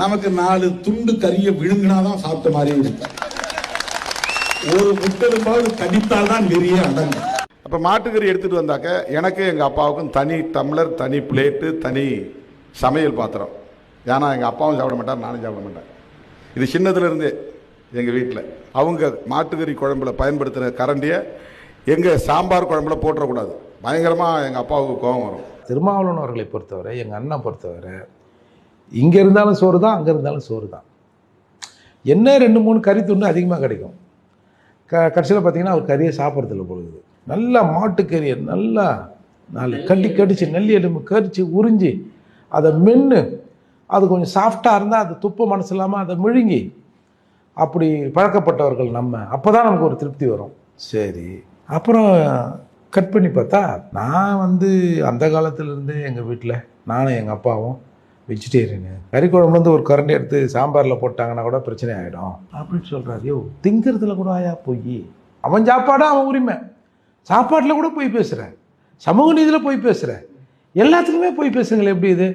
நமக்கு நாலு துண்டு கறியை விழுங்கினாதான் சாப்பிட்ட மாதிரி இருக்கு. ஒரு முத்தெலும்பாவது கடித்தால் தான் நிறைய அடங்கும். அப்போ மாட்டுக்கறி எடுத்துட்டு வந்தாக்க எனக்கு எங்கள் அப்பாவுக்கும் தனி டம்ளர் தனி பிளேட்டு தனி சமையல் பாத்திரம். ஏன்னா எங்கள் அப்பாவும் சாப்பிட மாட்டார் நானும் சாப்பிட மாட்டேன். இது சின்னதுலேருந்தே எங்கள் வீட்டில் அவங்க மாட்டுக்கறி குழம்புல பயன்படுத்துகிற கரண்டியை எங்கள் சாம்பார் குழம்புல போட்டுறக்கூடாது. பயங்கரமாக எங்கள் அப்பாவுக்கு கோபம் வரும். திருமாவளவன் அவர்களை பொறுத்தவரை எங்கள் அண்ணன் பொறுத்தவரை இங்கே இருந்தாலும் சோறு தான் அங்கே இருந்தாலும் சோறு தான் என்ன ரெண்டு மூணு கறி துண்டு அதிகமாக கிடைக்கும். க கடைசியில் பார்த்தீங்கன்னா அவர் கறியை சாப்பிட்றதில்ல பொழுது நல்லா மாட்டுக்கறியை நல்லா நாலு கட்டி கடிச்சு நெல்லி எலும்பு கடிச்சு உறிஞ்சி அதை மென்று அது கொஞ்சம் சாஃப்டாக இருந்தால் அது துப்ப மனசு இல்லாமல் அதை முழுங்கி அப்படி பழக்கப்பட்டவர்கள் நம்ம. அப்போ தான் நமக்கு ஒரு திருப்தி வரும். சரி. அப்புறம் கட் பண்ணி பார்த்தா நான் வந்து அந்த காலத்துலேருந்து எங்கள் வீட்டில் நானும் எங்கள் அப்பாவும் வெஜிடேரியனு கறி குழம்புலேருந்து ஒரு கரண்டி எடுத்து சாம்பாரில் போட்டாங்கன்னா கூட பிரச்சனை ஆகிடும் அப்படின்னு சொல்கிறாரு யோ திங்கிறதுல கூட ஆயா போய். அவன் சாப்பாடு அவன் உரிமை. சாப்பாட்டில் கூட போய் பேசுகிறேன் சமூக நீதியில் போய் பேசுகிறேன் எல்லாத்துக்குமே போய் பேசுங்களேன் எப்படி இது?